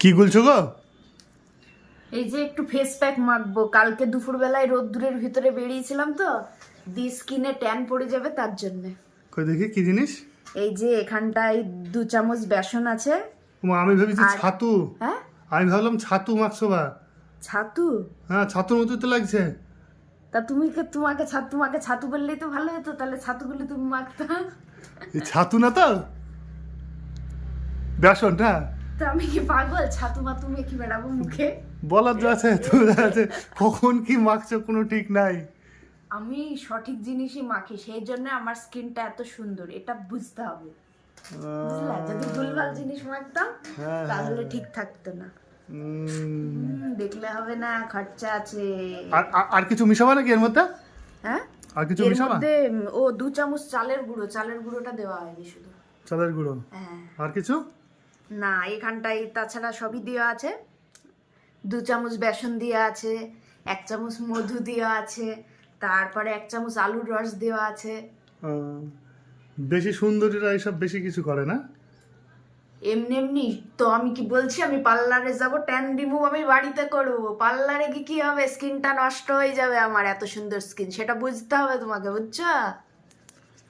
কি গুলছো গো? এই যে একটু ফেস প্যাক মাখবো। কালকে দুপুরবেলায় রোদ্দুরের ভিতরে বেরিয়েছিলাম তো দি স্কিনে ট্যান পড়ে যাবে তার জন্য। কই দেখি কি জিনিস? এই যে এখানটায় দু চামচ বেসন আছে। আমি ভেবেছি ছাতু। হ্যাঁ? আমি ভাবলাম ছাতু মাখছো বা। ছাতু? হ্যাঁ ছাতুর মতো তো লাগছে। তা তুমি কে- তোমাকে ছাতু তোমাকে ছাতু বললেই তো ভালো হতো তাহলে ছাতুগুলো তুমি মাখতাম এই ছাতু না তো? বেসন না তা আমি কি পাগল? ছাতু মাতু মেখে বেড়াবো মুখে? বলার আছে কখন কি মাখছো কোনো ঠিক নাই। আমি সঠিক জিনিসই মাখি সেই জন্য আমার স্কিনটা এত সুন্দর এটা বুঝতে হবে। বুঝলা? যদি ভুলভাল জিনিস মাখতাম হ্যাঁ, তাহলে ঠিক থাকতো না। দেখলে হবে না খরচা আছে। আর- কিছু মিশাবা নাকি এর মধ্যে? হ্যাঁ? আর কিছু এর মিশাবা? মধ্যে ও দু চামচ চালের গুঁড়ো চালের গুঁড়োটা দেওয়া হয়নি শুধু। চালের গুঁড়ো? হ্যাঁ। আর কিছু? না এখানটায় তাছাড়া সবই দেওয়া আছে। দু চামচ বেসন দেওয়া আছে এক চামচ মধু দেওয়া আছে তারপরে এক চামচ আলুর রস দেওয়া আছে। বেশি সুন্দরীরা এইসব বেশি কিছু করে না? এমনি এমনি তো আমি কি বলছি আমি পার্লারে যাব ট্যান রিমুভ আমি বাড়িতে করব। পার্লারে গিয়ে কি হবে? স্কিনটা নষ্ট হয়ে যাবে আমার এত সুন্দর স্কিন সেটা বুঝতে হবে তোমাকে বুঝছ?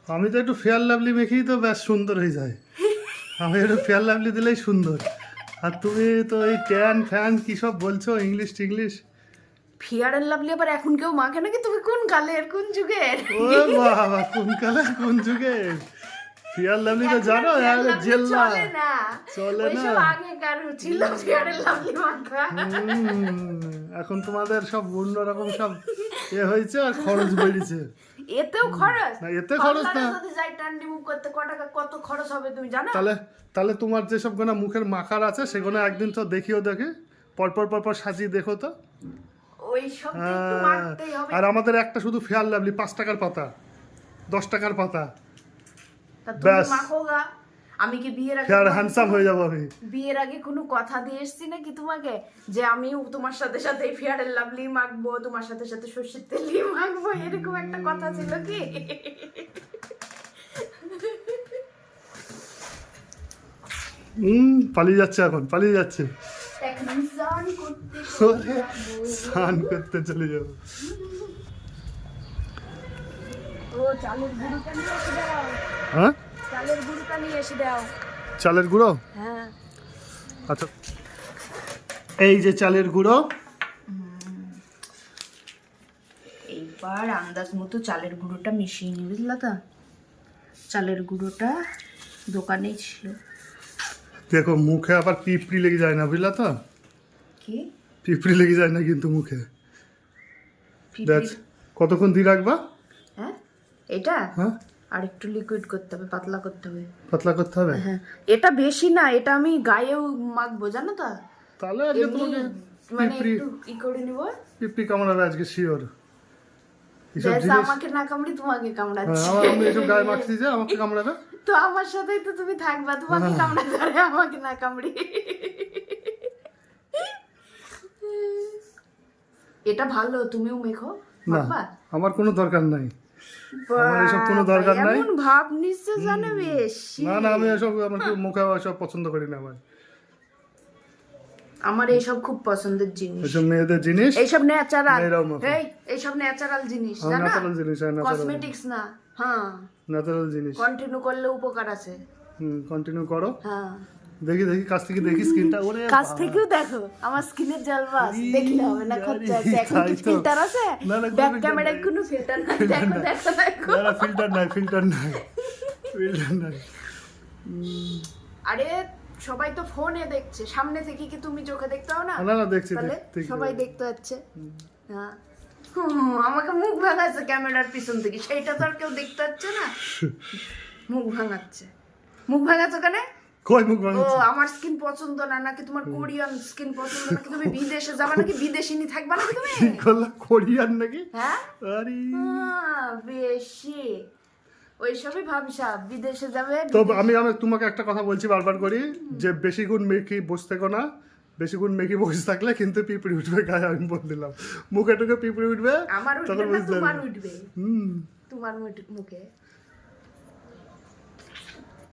আমি তো একটু ফেয়ার লাভলি মেখেই তো বেশ সুন্দর হয়ে যায়। আমি একটু ফেয়ার লাভলি দিলেই সুন্দর। আর তুমি তো এই ট্যান ফ্যান কি সব বলছো? English tinglish Fair and Lovely আবার এখন কেউ মাখে নাকি? তুমি কোন কালের? কোন যুগের? ও বাবা কোন কালে কোন যুগে ফেয়ার লাভলি তো জানো Lovely জেল্লা। চলে না। আগেকার ছিল? ফিয়ার লাভলি মাখা। এখন তোমাদের সব অন্যরকম সব এ হয়েছে আর খরচ বেড়েছে। এতেও খরচ? না, এতে খরচ না। যদি যাই ট্যান রিমুভ করতে ক টাকা কত খরচ হবে তুমি জানো? তাহলে তাহলে তোমার যেসব গোনা মুখের মাখার আছে সেগুলো একদিন তো দেখিও দেখে। পরপর পরপর সাজিয়ে দেখো তো। ওই সব একটু হ্যাঁ, মাখতেই হবে। আর আমাদের একটা শুধু ফেয়ার লাভলি পাঁচ টাকার পাতা দশ টাকার পাতা। তা তুমি ব্যাস। আমি কি বিয়ের আগে তোমাকে হ্যান্ডসাম হয়ে যাব আমি। বিয়ের আগে কোনো কথা দিয়ে এসছি নাকি তোমাকে? যে আমিও তোমার সাথে সাথে ফেয়ার এন্ড লাভলি মাখবো তোমার সাথে সাথে সর্ষের তেলই মাখবো এরকম একটা কথা ছিল কি? হুম পালিয়ে যাচ্ছে এখন পালিয়ে যাচ্ছে। স্নান করতে চলে যাব। হ্যাঁ? চালের গুঁড়োটা নিয়ে এসে দাও। চালের গুঁড়ো? হ্যাঁ। আচ্ছা। এই যে চালের গুঁড়ো। এইবার আন্দাজ মতো চালের গুঁড়োটা মিশিয়ে নি বুঝলা তো চালের গুঁড়োটা দোকানেই ছিল। দেখো মুখে আবার পিঁপড়ি লেগে যায় না বুঝলা তো কি? পিঁপড়ি লেগে যায় না কিন্তু মুখে। কতক্ষণ দিয়ে রাখবা? হ্যাঁ? এটা? হ্যাঁ। আর একটু লিকুইড করতে হবে পাতলা করতে হবে। পাতলা করতে হবে? হ্যাঁ। এটা বেশি না এটা আমি গায়েও মাখবো জানো তো? তাহলে আজকে তোমাকে মানে একটু ই করে নিব। কামড়াবে আজকে শিওর আমাকে না কামড়ি তোমাকে হ্যাঁ, কামড়াচ্ছে আমি এসব গায়ে মাখছি যে আমাকে কামড়াবে। তো আমার সাথেই তো তুমি থাকবা তোমাকে হ্যাঁ। কামড়াতে পারে আমাকে না কামড়ি। এটা ভালো তুমিও মেখো। না আমার কোনো দরকার নাই। আমার এসব কোনো দরকার নাই। ভাব নিশ্চয় জানে বেশি না না আমি এসব আমার মুখে এসব পছন্দ করি না আমার। আমার এইসব খুব পছন্দের জিনিস। এসব মেয়েদের জিনিস? এইসব ন্যাচারাল এই এইসব ন্যাচারাল জিনিস হ্যাঁ, জানা? ন্যাচারাল জিনিস হ্যাঁ কসমেটিক্স না হ্যাঁ। ন্যাচারাল জিনিস। কন্টিনিউ করলে উপকার আছে। হুম কন্টিনিউ করো। হ্যাঁ। দেখি দেখি কাছ থেকে দেখি স্ক্রিনটা। ওরে কাছ থেকেও দেখো আমার স্কিনের জলবাস ই, দেখলে হবে না খরচা আছে। এখন কি ফিল্টার আছে? না, না, ব্যাক ক্যামেরায় কোনো ফিল্টার নাই। দেখো দেখো দেখো। না ফিল্টার নাই ফিল্টার নাই। ফিল্টার নাই। আরে সবাই তো ফোনে দেখছে। সামনে থেকে কি তুমি চোখে দেখতে না? না না দেখছি সবাই দেখতে পাচ্ছে। হ্যাঁ আমাকে মুখ ভাঙাচ্ছে ক্যামেরার পিছন থেকে। সেইটা তো আর কেউ দেখতে পাচ্ছে না। মুখ ভাঙাচ্ছে। মুখ ভাঙাচ্ছে কেন? কই মুখ ও আমার স্কিন পছন্দ না নাকি তোমার কোরিয়ান স্কিন পছন্দ নাকি তুমি বিদেশে যাবা নাকি বিদেশিনী থাকবা নাকি তুমি? কি করলা কোরিয়ান নাকি? হ্যাঁ? আরে। বেশি। ওইসবই ভাবসা বিদেশে যাবে তো আমি আমি তোমাকে একটা কথা বলছি বারবার করি যে বেশি গুণ মেখি বসতে থেকো না বেশি গুণ মেখি বসে থাকলে কিন্তু পিঁপড়ি উঠবে গায়ে আমি বলে দিলাম। মুখে টুকে পিঁপড়ি উঠবে আমার উঠবে না তোমার উঠবে। হুম। তোমার মুখে।